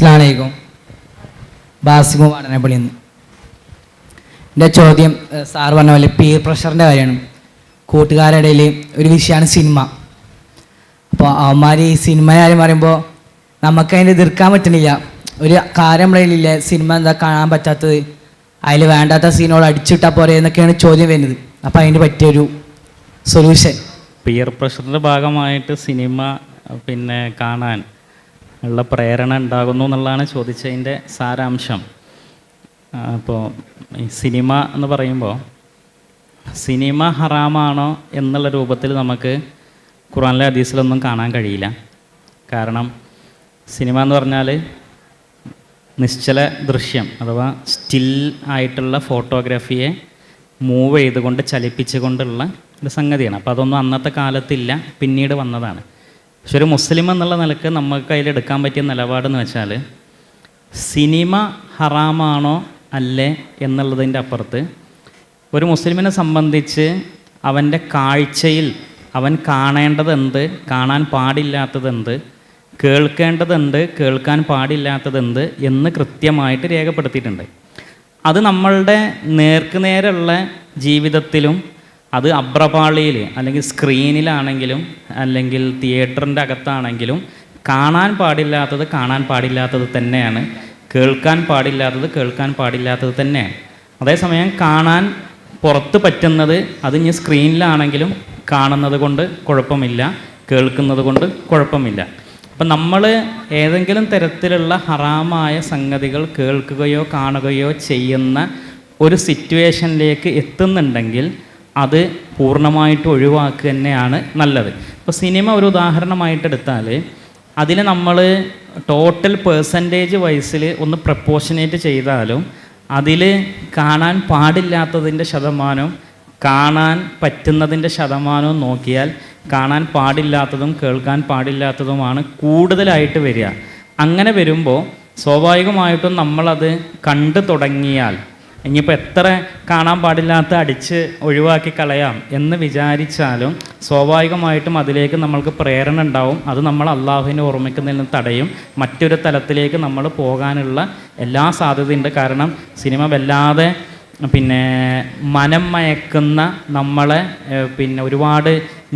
അസ്ലാമലൈക്കും ബാസിമു വാടനപ്പള്ളി എന്ന് എന്റെ ചോദ്യം സാർ പറഞ്ഞ പോലെ പീർ പ്രഷറിന്റെ കാര്യമാണ്. കൂട്ടുകാരുടെ ഇടയിൽ ഒരു വിഷയമാണ് സിനിമ. അപ്പോൾ അവന്മാർ ഈ സിനിമ കാര്യം പറയുമ്പോൾ നമുക്ക് എതിർക്കാൻ പറ്റുന്നില്ല ഒരു കാര്യം നമ്മളതിലില്ലേ സിനിമ എന്താ കാണാൻ പറ്റാത്തത്. അതിൽ വേണ്ടാത്ത സീനുകൾ അടിച്ചിട്ടാൽ പോരെ എന്നൊക്കെയാണ് ചോദ്യം വരുന്നത്. അപ്പോൾ അതിന് പറ്റിയൊരു സൊല്യൂഷൻ പിയർ പ്രഷറിന്റെ ഭാഗമായിട്ട് സിനിമ പിന്നെ കാണാൻ ഉള്ള പ്രേരണ ഉണ്ടാകുന്നു എന്നുള്ളതാണ് ചോദിച്ചതിന്റെ സാരാംശം. അപ്പോൾ ഈ സിനിമ എന്ന് പറയുമ്പോൾ സിനിമ ഹറാമാണോ എന്നുള്ള രൂപത്തിൽ നമുക്ക് ഖുറാനിലെ ഹദീസിലൊന്നും കാണാൻ കഴിയില്ല. കാരണം സിനിമ എന്ന് പറഞ്ഞാൽ നിശ്ചല ദൃശ്യം അഥവാ സ്റ്റിൽ ആയിട്ടുള്ള ഫോട്ടോഗ്രാഫിയെ മൂവ് ചെയ്തുകൊണ്ട് ചലിപ്പിച്ചുകൊണ്ടുള്ള ഒരു സംഗതിയാണ്. അപ്പോൾ അതൊന്നും അന്നത്തെ കാലത്തില്ല പിന്നീട് വന്നതാണ്. പക്ഷെ ഒരു മുസ്ലിം എന്നുള്ള നിലയ്ക്ക് നമുക്ക് അതിൽ എടുക്കാൻ പറ്റിയ നിലപാടെന്ന് വെച്ചാൽ സിനിമ ഹറാമാണോ അല്ലേ എന്നുള്ളതിന്റെ അപ്പുറത്ത് ഒരു മുസ്ലിമിനെ സംബന്ധിച്ച് അവന്റെ കാഴ്ചയിൽ അവൻ കാണേണ്ടതെന്ത് കാണാൻ പാടില്ലാത്തതെന്ത് കേൾക്കേണ്ടതെന്ത് കേൾക്കാൻ പാടില്ലാത്തതെന്ത് എന്ന് കൃത്യമായിട്ട് രേഖപ്പെടുത്തിയിട്ടുണ്ട്. അത് നമ്മളുടെ നേർക്കുനേരുള്ള ജീവിതത്തിലും അത് അബ്രപാളിയിൽ അല്ലെങ്കിൽ സ്ക്രീനിലാണെങ്കിലും അല്ലെങ്കിൽ തിയേറ്ററിന്റെ അകത്താണെങ്കിലും കാണാൻ പാടില്ലാത്തത് കാണാൻ പാടില്ലാത്തത് തന്നെയാണ്. കേൾക്കാൻ പാടില്ലാത്തത് കേൾക്കാൻ പാടില്ലാത്തത് തന്നെയാണ്. അതേസമയം കാണാൻ പുറത്ത് പറ്റുന്നത് അത് ഇനി സ്ക്രീനിലാണെങ്കിലും കാണുന്നത് കൊണ്ട് കുഴപ്പമില്ല കേൾക്കുന്നത് കൊണ്ട് കുഴപ്പമില്ല. അപ്പം നമ്മൾ ഏതെങ്കിലും തരത്തിലുള്ള ഹറാമായ സംഗതികൾ കേൾക്കുകയോ കാണുകയോ ചെയ്യുന്ന ഒരു സിറ്റുവേഷനിലേക്ക് എത്തുന്നുണ്ടെങ്കിൽ അത് പൂർണമായിട്ട് ഒഴിവാക്കുക തന്നെയാണ് നല്ലത്. ഇപ്പോൾ സിനിമ ഒരു ഉദാഹരണമായിട്ടെടുത്താൽ അതിന് നമ്മൾ ടോട്ടൽ പേഴ്സന്റേജ് വൈസിൽ ഒന്ന് പ്രപ്പോഷനേറ്റ് ചെയ്താലും അതിൽ കാണാൻ പാടില്ലാത്തതിന്റെ ശതമാനം കാണാൻ പറ്റുന്നതിന്റെ ശതമാനവും നോക്കിയാൽ കാണാൻ പാടില്ലാത്തതും കേൾക്കാൻ പാടില്ലാത്തതുമാണ് കൂടുതലായിട്ട് വരിക. അങ്ങനെ വരുമ്പോൾ സ്വാഭാവികമായിട്ടും നമ്മളത് കണ്ടു തുടങ്ങിയാൽ ഇനിയിപ്പോൾ എത്ര കാണാൻ പാടില്ലാത്ത അടിച്ച് ഒഴിവാക്കി കളയാം എന്ന് വിചാരിച്ചാലും സ്വാഭാവികമായിട്ടും അതിലേക്ക് നമ്മൾക്ക് പ്രേരണ ഉണ്ടാവും. അത് നമ്മൾ അള്ളാഹുവിനെ ഓർമ്മിക്കുന്നതിൽ നിന്ന് തടയും. മറ്റൊരു തലത്തിലേക്ക് നമ്മൾ പോകാനുള്ള എല്ലാ സാധ്യതയുണ്ട് കാരണം സിനിമ വല്ലാതെ പിന്നെ മനം മയക്കുന്ന നമ്മളെ പിന്നെ ഒരുപാട്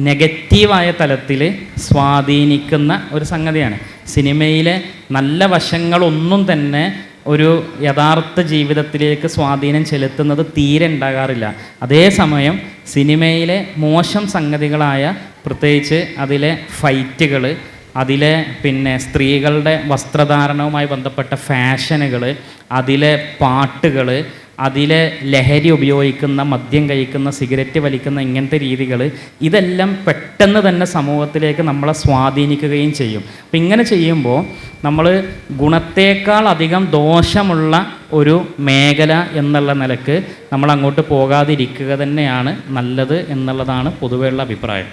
നെഗറ്റീവായ തലത്തിൽ സ്വാധീനിക്കുന്ന ഒരു സംഗതിയാണ്. സിനിമയിലെ നല്ല വശങ്ങളൊന്നും തന്നെ ഒരു യഥാർത്ഥ ജീവിതത്തിലേക്ക് സ്വാധീനം ചെലുത്തുന്നത് തീരെ ഉണ്ടാകാറില്ല. അതേസമയം സിനിമയിലെ മോശം സംഗതികളായ പ്രത്യേകിച്ച് അതിലെ ഫൈറ്റുകൾ അതിലെ പിന്നെ സ്ത്രീകളുടെ വസ്ത്രധാരണവുമായി ബന്ധപ്പെട്ട ഫാഷനുകൾ അതിലെ പാട്ടുകൾ അതിലെ ലഹരി ഉപയോഗിക്കുന്ന മദ്യം കഴിക്കുന്ന സിഗരറ്റ് വലിക്കുന്ന ഇങ്ങനത്തെ രീതികൾ ഇതെല്ലാം പെട്ടെന്ന് തന്നെ സമൂഹത്തിലേക്ക് നമ്മളെ സ്വാധീനിക്കുകയും ചെയ്യും. അപ്പം ഇങ്ങനെ ചെയ്യുമ്പോൾ നമ്മൾ ഗുണത്തേക്കാൾ അധികം ദോഷമുള്ള ഒരു മേഖല എന്നുള്ള നിലയ്ക്ക് നമ്മൾ അങ്ങോട്ട് പോകാതിരിക്കുക തന്നെയാണ് നല്ലത് എന്നുള്ളതാണ് പൊതുവെയുള്ള അഭിപ്രായം.